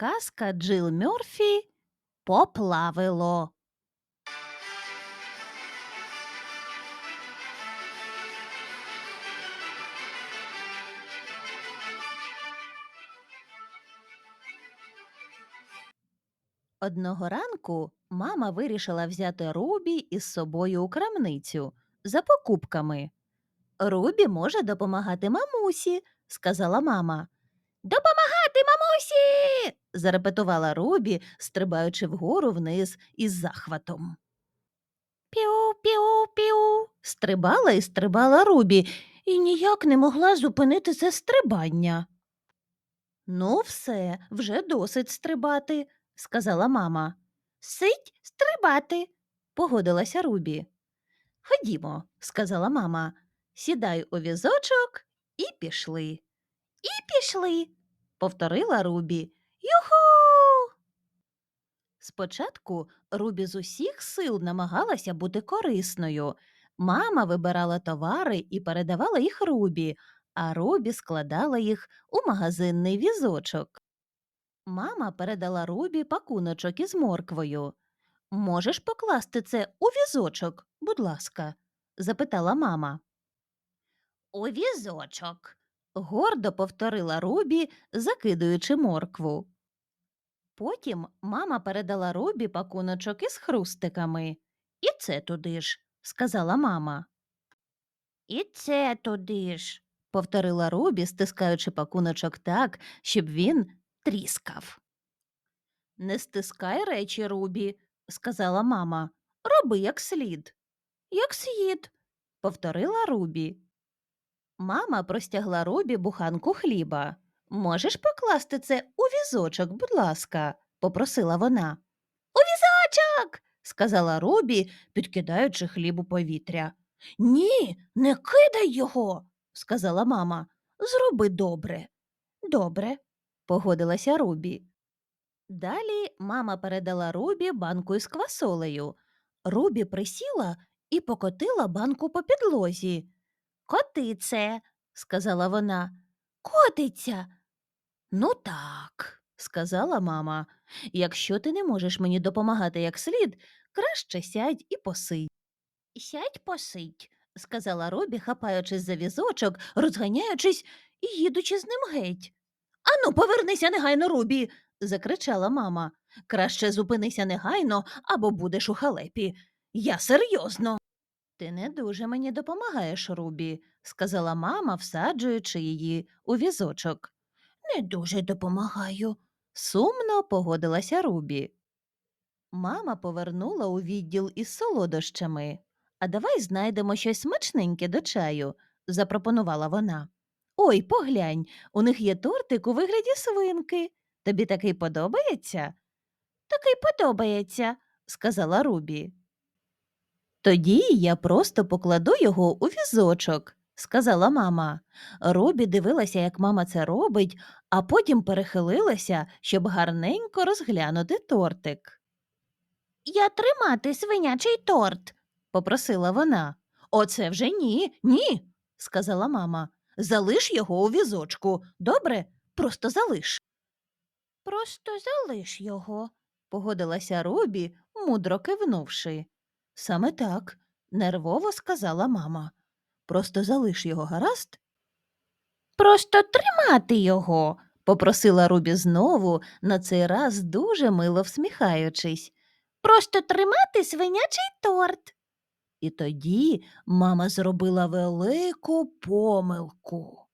Казка Джил Мьорфі Поплавило. Одного ранку мама вирішила взяти Рубі із собою у крамницю за покупками. Рубі може допомагати мамусі, сказала мама. Допомагати мамусі. зарепетувала Рубі, стрибаючи вгору вниз із захватом. Піу, піу, піу. Стрибала і стрибала Рубі, і ніяк не могла зупинити це стрибання. Ну, все, вже досить стрибати, сказала мама. Сить стрибати, погодилася Рубі. Ходімо, сказала мама. Сідай у візочок і пішли. І пішли, повторила Рубі. Юху. Спочатку Рубі з усіх сил намагалася бути корисною. Мама вибирала товари і передавала їх Рубі, а Рубі складала їх у магазинний візочок. Мама передала Рубі пакуночок із морквою. Можеш покласти це у візочок, будь ласка? запитала мама. У візочок, гордо повторила Рубі, закидуючи моркву. Потім мама передала Рубі пакуночок із хрустиками. І це туди ж, сказала мама. І це туди ж, повторила Рубі, стискаючи пакуночок так, щоб він тріскав. Не стискай речі, Рубі, сказала мама. Роби як слід. Як слід, повторила Рубі. Мама простягла Рубі буханку хліба. Можеш покласти це у візочок, будь ласка, попросила вона. У візочок. сказала Рубі, підкидаючи хліб у повітря. Ні, не кидай його, сказала мама. Зроби добре. Добре, погодилася Рубі. Далі мама передала Рубі банку із квасолею. Рубі присіла і покотила банку по підлозі. Котице, сказала вона. Котиться. Ну так, сказала мама. Якщо ти не можеш мені допомагати як слід, краще сядь і посидь. Сядь посидь, сказала Робі, хапаючись за візочок, розганяючись і їдучи з ним геть. Ану, повернися негайно, Рубі, закричала мама. Краще зупинися негайно або будеш у халепі. Я серйозно. Ти не дуже мені допомагаєш, Рубі, сказала мама, всаджуючи її у візочок. Не дуже допомагаю, сумно погодилася Рубі. Мама повернула у відділ із солодощами. А давай знайдемо щось смачненьке до чаю, запропонувала вона. Ой, поглянь, у них є тортик у вигляді свинки. Тобі такий подобається? Такий подобається, сказала Рубі. Тоді я просто покладу його у візочок, сказала мама. Рубі дивилася, як мама це робить, а потім перехилилася, щоб гарненько розглянути тортик. Я тримати свинячий торт, попросила вона. Оце вже ні, ні, сказала мама. Залиш його у візочку. Добре, просто залиш. Просто залиш його, погодилася Рубі, мудро кивнувши. Саме так, нервово сказала мама. Просто залиш його, гаразд? Просто тримати його, попросила Рубі знову, на цей раз дуже мило всміхаючись. Просто тримати свинячий торт. І тоді мама зробила велику помилку.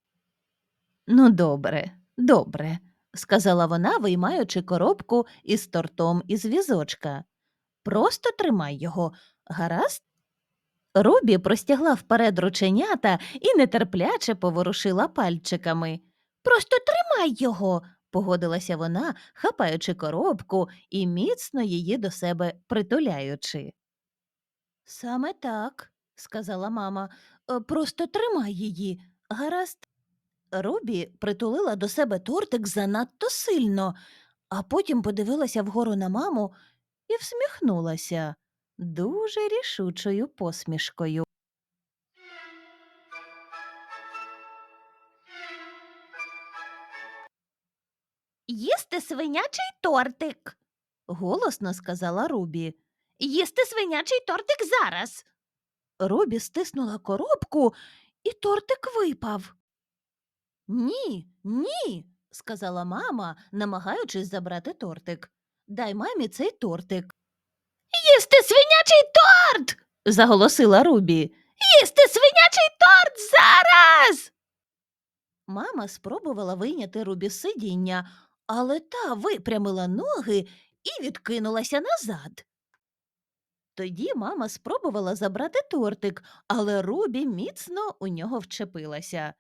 Ну, добре, добре, сказала вона, виймаючи коробку із тортом із візочка. Просто тримай його, гаразд? Рубі простягла вперед рученята і нетерпляче поворушила пальчиками. Просто тримай його, погодилася вона, хапаючи коробку і міцно її до себе притуляючи. Саме так, сказала мама, «Е, просто тримай її, гаразд. Рубі притулила до себе тортик занадто сильно, а потім подивилася вгору на маму і всміхнулася дуже рішучою посмішкою. Їсти свинячий тортик, голосно сказала Рубі. Їсти свинячий тортик зараз. Рубі стиснула коробку, і тортик випав. Ні, ні, сказала мама, намагаючись забрати тортик. Дай мамі цей тортик. Їсти свинячий торт. заголосила Рубі. Їсти свинячий торт зараз. Мама спробувала вийняти Рубі сидіння, але та випрямила ноги і відкинулася назад. Тоді мама спробувала забрати тортик, але Рубі міцно у нього вчепилася.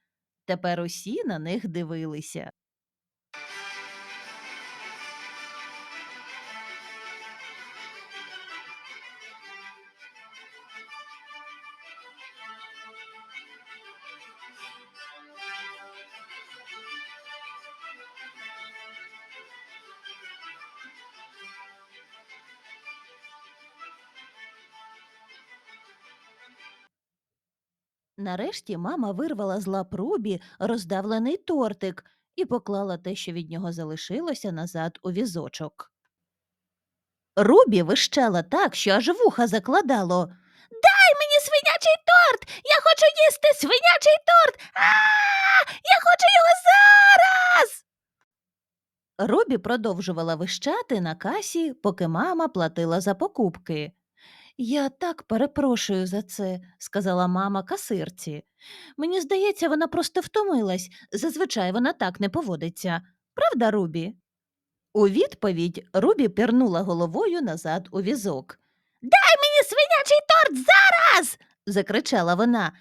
Тепер усі на них дивилися. Нарешті мама вирвала з лап Рубі роздавлений тортик і поклала те, що від нього залишилося, назад у візочок. Рубі вищала так, що аж вуха закладало. Дай мені свинячий торт! Я хочу їсти свинячий торт! А! Я хочу його зараз. Рубі продовжувала вищати на касі, поки мама платила за покупки. Я так перепрошую за це, сказала мама касирці. Мені здається, вона просто втомилась. Зазвичай вона так не поводиться. Правда, Рубі? У відповідь Рубі пірнула головою назад у візок. Дай мені свинячий торт зараз. закричала вона.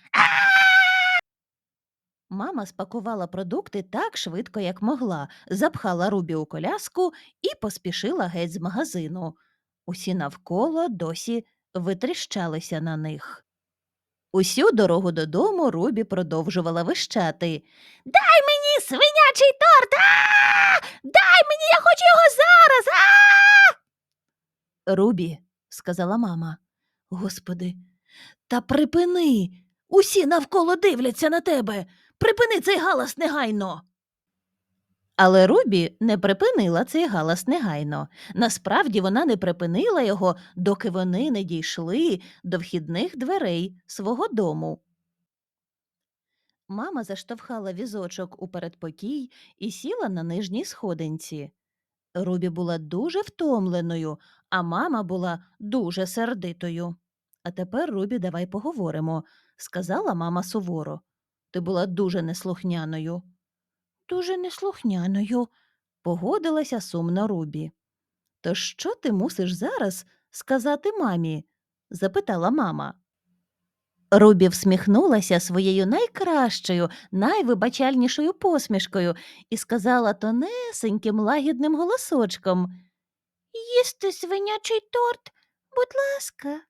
Мама спакувала продукти так швидко, як могла, запхала Рубі у коляску і поспішила геть з магазину. Усі навколо досі витріщалися на них. Усю дорогу додому Рубі продовжувала вищати. Дай мені свинячий торт! А! Дай мені, я хочу його зараз. А! Рубі, сказала мама. Господи, та припини. Усі навколо дивляться на тебе. Припини цей галас негайно. Але Рубі не припинила цей галас негайно. Насправді вона не припинила його, доки вони не дійшли до вхідних дверей свого дому. Мама заштовхала візочок у передпокій і сіла на нижній сходинці. Рубі була дуже втомленою, а мама була дуже сердитою. А тепер, Рубі, давай поговоримо, сказала мама суворо. Ти була дуже неслухняною. Дуже неслухняною, погодилася сумно Рубі. То що ти мусиш зараз сказати мамі? запитала мама. Рубі всміхнулася своєю найкращою, найвибачальнішою посмішкою і сказала тонесеньким лагідним голосочком Їсти свинячий торт, будь ласка.